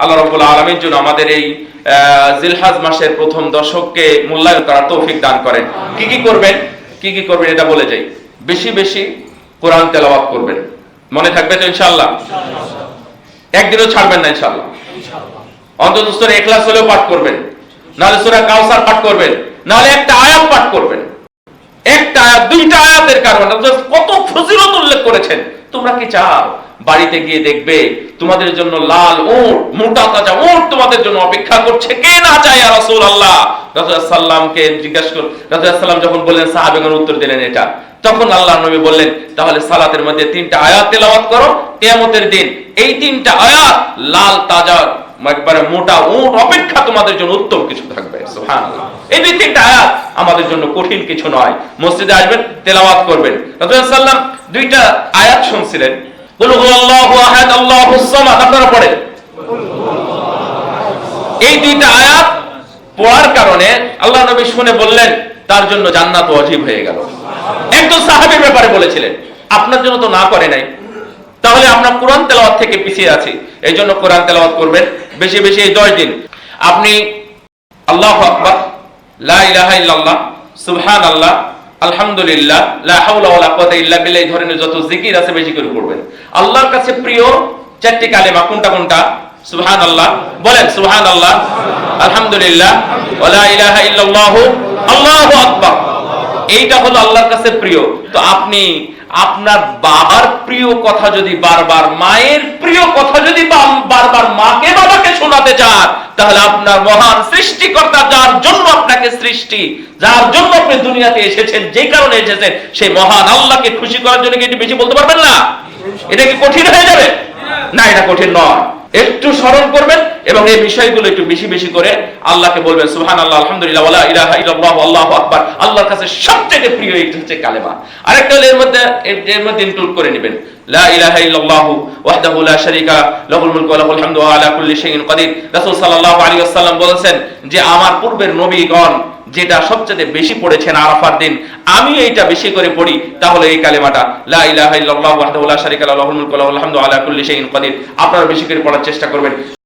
আল্লাহ রাব্বুল আলামিন যেন আমাদের এই জিলহাজ মাসের প্রথম দশককে মূল্যায়ন করার তৌফিক দান করেন। কি কি করবেন? কি কি করবেন এটা বলে যাই। বেশি বেশি কোরআন তেলাওয়াত করবেন। মনে থাকবে তো ইনশাআল্লাহ? একদিনও ছাড়বেন না ইনশাআল্লাহ। অন্তত সূরা ইখলাস হলেও পাঠ করবেন। নাহলে সূরা কাউসার পাঠ করবেন। নাহলে একটা আয়াত পাঠ করবেন। একটা আয়াত, দুইটা আয়াতের কারণে কত করেছেন। তোমরা কি চাও? বাড়িতে গিয়ে দেখবে তোমাদের জন্য লাল উট, মোটা তাজা উট তোমাদের জন্য অপেক্ষা করছে। কে না চায় ইয়া রাসূলুল্লাহ? রাসূলুল্লাহ সাল্লামকে জিজ্ঞাসা কর রাসূলুল্লাহ সাল্লাম যখন বললেন, সাহাবেগণ উত্তর দিলেন এটা। তখন আল্লাহ নবী বললেন, তাহলে সালাতের মধ্যে তিনটা আয়াত তেলাওয়াত করো, কিয়ামতের দিন এই তিনটা আয়াত লাল, তাজা, একবারে মোটা উট অপেক্ষা তোমাদের জন্য উত্তম কিছু থাকবে। এই তিনটা আয়াত আমাদের জন্য কঠিন কিছু নয়। মসজিদে আসবেন, তেলাওয়াত করবেন। সাল্লাম দুইটা আয়াত শুনছিলেন। আপনারা পড়েন। এই দুইটা আয়াত পড়ার কারণে আল্লাহ নবী শুনে বললেন, তার জন্য জান্নাত ওয়াজিব হয়ে গেল। একজন সাহাবীর ব্যাপারে বলেছিলেন, আপনার জন্য তো না করে নাই। তাহলে আপনার কোরআন তেলাওয়াত থেকে পিছিয়ে আছি। এই জন্য কোরআন তেলাওয়াত করবেন। বেশি বেশি এই দশ দিন। আপনি আল্লাহ আকবার লা ইলাহা ইল্লাল্লাহ আলহামদুলিল্লাহ, লা ধরনের যত জিকির আছে বেশি করে করবেন আল্লাহর কাছে প্রিয় চারটি কালেমা কোনটা কোনটা? সুবহানাল্লাহ, বলেন সুবহানাল্লাহ, আলহামদুলিল্লাহ ওয়ালা ইলাহা ইল্লাল্লাহু, আল্লাহু এইটা হলো আল্লাহর কাছে প্রিয়। তো আপনি আপনার বাবার প্রিয় কথা যদি বারবার মায়ের প্রিয় কথা যদি বারবার মাকে, বাবাকে শোনাতে চান, তাহলে আপনার মহান সৃষ্টিকর্তা যার জন্য আপনাকে সৃষ্টি, যার জন্য আপনি দুনিয়াতে এসেছেন যে কারণে এসেছেন, সেই মহান আল্লাহকে খুশি করার জন্য কি বেশি বলতে পারবেন না? এটা কি কঠিন হয়ে যাবে? না, এটা কঠিন নয়। একটু স্মরণ করবেন এবং এই বিষয়গুলো একটু বেশি বেশি করে আল্লাহকে বলবেন সুবহান আল্লাহ আলহামদুলিল্লাহ ওয়ালা ইলাহা ইল্লাল্লাহ, আল্লাহু আকবার। আল্লাহর কাছে সবচেয়ে প্রিয় এটা হচ্ছে কালেমা। আরেকটা হলো এর মধ্যে, এর- মধ্যে ইনক্লুড করে নেবেন। লা ইলাহা ইল্লাল্লাহু ওয়াহদাহু লা শারীকা লাহুল মুলকু ওয়া লাহুল হামদু ওয়া আলা কুল্লি শাইইন কাদির। রাসূল সাল্লাল্লাহু আলাইহি ওয়াসাল্লাম বলেছেন যে, আমার পূর্বের নবীগণ যেটা সবচেয়ে বেশি পড়েছেন আরাফার দিন আমি এইটা বেশি করে পড়ি। তাহলে এই কালেমাটা, লা ইলাহা ইল্লাল্লাহু ওয়াহদাহু লা শারীকা লাহু মুলকু ওয়া লাহুল হামদু আলা কুল্লি শাইইন কাদির। আপনারা বেশি করে পড়ার চেষ্টা করবেন।